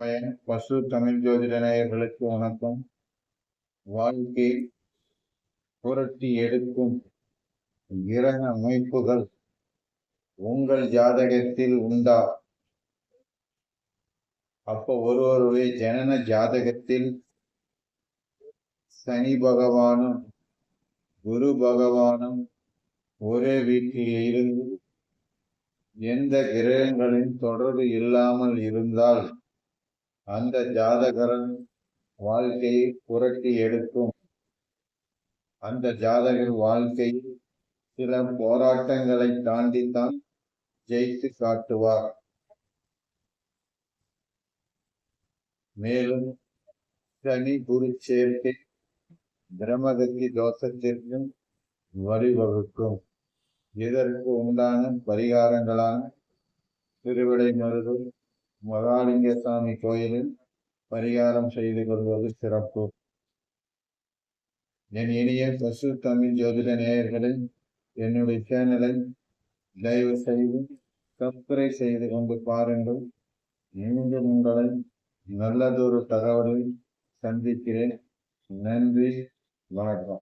பயன் பசு தமிழ் ஜோதிட நேயர்களுக்கு வணக்கம். வாழ்க்கை புரட்டி எடுக்கும் கிரக அமைப்புகள் உங்கள் ஜாதகத்தில் உண்டா? அப்போ ஒருவருடைய ஜனன ஜாதகத்தில் சனி பகவானும் குரு பகவானும் ஒரே வீட்டில் இருந்து எந்த கிரகங்களின் தொடர்பு இல்லாமல் இருந்தால் அந்த ஜாதகரன் வாழ்க்கையை புரட்டி எடுக்கும். அந்த ஜாதகர் வாழ்க்கையில் சில போராட்டங்களை தாண்டித்தான் ஜெயித்து காட்டுவார். மேலும் சனி குரு சேர்க்கை பிரமகத்தி தோஷத்திற்கும் வழிவகுக்கும். இதற்கு உண்டான பரிகாரங்களான திருவிடை மருது மகாலிங்க சாமி கோயிலில் பரிகாரம் செய்து கொள்வது சிறப்பு. என் இனிய பசு தமிழ் ஜோதிட நேயர்களை என்னுடைய சேனலை தயவு செய்து சப்ஸ்கிரைப் செய்து கொண்டு பாருங்கள். மீண்டும் உங்களை நல்லதொரு தகவலை சந்திக்கிறேன். நன்றி வணக்கம்.